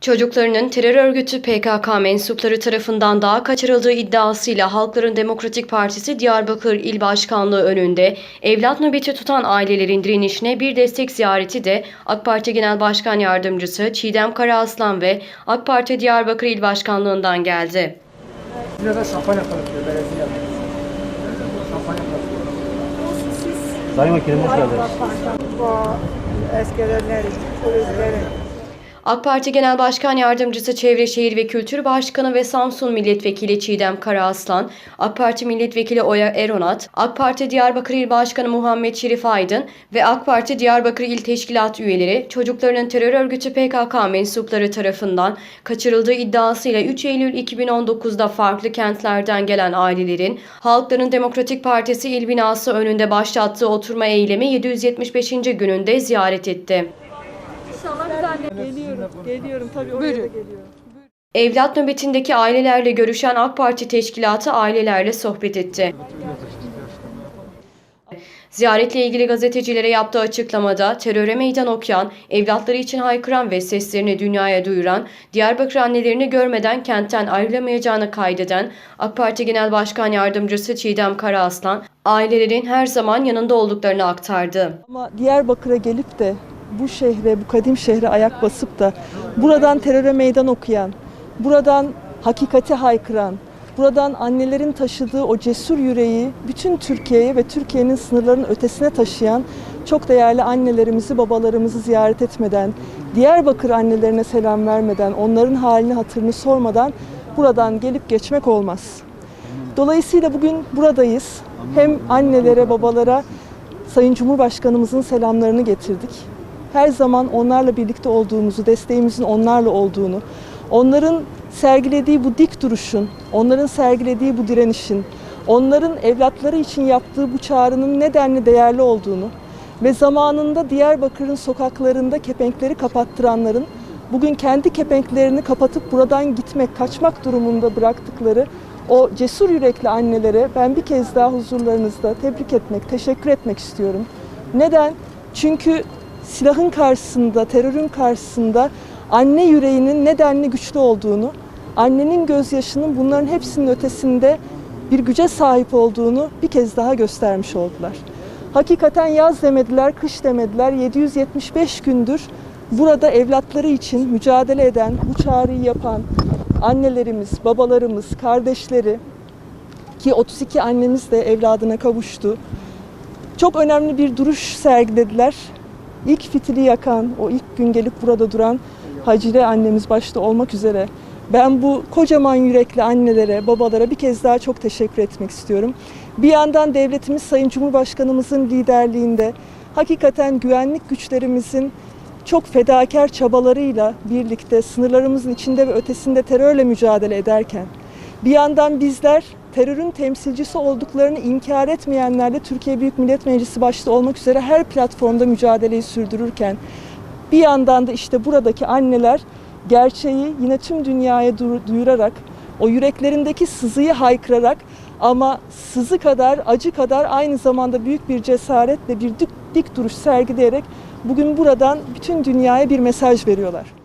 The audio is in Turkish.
Çocuklarının terör örgütü PKK mensupları tarafından daha kaçırıldığı iddiasıyla Halkların Demokratik Partisi Diyarbakır İl Başkanlığı önünde evlat nöbeti tutan ailelerin direnişine bir destek ziyareti de AK Parti Genel Başkan Yardımcısı Çiğdem Karaaslan ve AK Parti Diyarbakır İl Başkanlığından geldi. Sayın Vekilim hoş geldiniz. Askerler, polisler, AK Parti Genel Başkan Yardımcısı Çevre Şehir ve Kültür Başkanı ve Samsun Milletvekili Çiğdem Karaaslan, AK Parti Milletvekili Oya Eronat, AK Parti Diyarbakır İl Başkanı Muhammed Şerif Aydın ve AK Parti Diyarbakır İl Teşkilat üyeleri çocuklarının terör örgütü PKK mensupları tarafından kaçırıldığı iddiasıyla 3 Eylül 2019'da farklı kentlerden gelen ailelerin Halkların Demokratik Partisi il binası önünde başlattığı oturma eylemi 775. gününde ziyaret etti. Geliyorum, geliyorum. Tabii oraya da geliyorum. Evlat nöbetindeki ailelerle görüşen AK Parti teşkilatı ailelerle sohbet etti. Ziyaretle ilgili gazetecilere yaptığı açıklamada teröre meydan okuyan, evlatları için haykıran ve seslerini dünyaya duyuran, Diyarbakır annelerini görmeden kentten ayrılamayacağını kaydeden AK Parti Genel Başkan Yardımcısı Çiğdem Karaaslan, ailelerin her zaman yanında olduklarını aktardı. Ama Diyarbakır'a gelip de bu şehre, bu kadim şehre ayak basıp da buradan teröre meydan okuyan, buradan hakikati haykıran, buradan annelerin taşıdığı o cesur yüreği bütün Türkiye'ye ve Türkiye'nin sınırlarının ötesine taşıyan çok değerli annelerimizi, babalarımızı ziyaret etmeden, Diyarbakır annelerine selam vermeden, onların halini hatırını sormadan buradan gelip geçmek olmaz. Dolayısıyla bugün buradayız. Hem annelere, babalara Sayın Cumhurbaşkanımızın selamlarını getirdik. Her zaman onlarla birlikte olduğumuzu, desteğimizin onlarla olduğunu, onların sergilediği bu dik duruşun, onların sergilediği bu direnişin, onların evlatları için yaptığı bu çağrının nedenli değerli olduğunu ve zamanında Diyarbakır'ın sokaklarında kepenkleri kapattıranların bugün kendi kepenklerini kapatıp buradan gitmek, kaçmak durumunda bıraktıkları o cesur yürekli annelere ben bir kez daha huzurlarınızda tebrik etmek, teşekkür etmek istiyorum. Neden? Çünkü silahın karşısında, terörün karşısında anne yüreğinin nedenli güçlü olduğunu, annenin gözyaşının bunların hepsinin ötesinde bir güce sahip olduğunu bir kez daha göstermiş oldular. Hakikaten yaz demediler, kış demediler. 775 gündür burada evlatları için mücadele eden, bu çağrıyı yapan annelerimiz, babalarımız, kardeşleri ki 32 annemiz de evladına kavuştu. Çok önemli bir duruş sergilediler. İlk fitili yakan, o ilk gün gelip burada duran Hacire annemiz başta olmak üzere ben bu kocaman yürekli annelere, babalara bir kez daha çok teşekkür etmek istiyorum. Bir yandan devletimiz Sayın Cumhurbaşkanımızın liderliğinde hakikaten güvenlik güçlerimizin çok fedakar çabalarıyla birlikte sınırlarımızın içinde ve ötesinde terörle mücadele ederken bir yandan bizler terörün temsilcisi olduklarını inkar etmeyenlerle Türkiye Büyük Millet Meclisi başta olmak üzere her platformda mücadeleyi sürdürürken bir yandan da işte buradaki anneler gerçeği yine tüm dünyaya duyurarak, o yüreklerindeki sızıyı haykırarak ama sızı kadar, acı kadar aynı zamanda büyük bir cesaretle bir dik, dik duruş sergileyerek bugün buradan bütün dünyaya bir mesaj veriyorlar.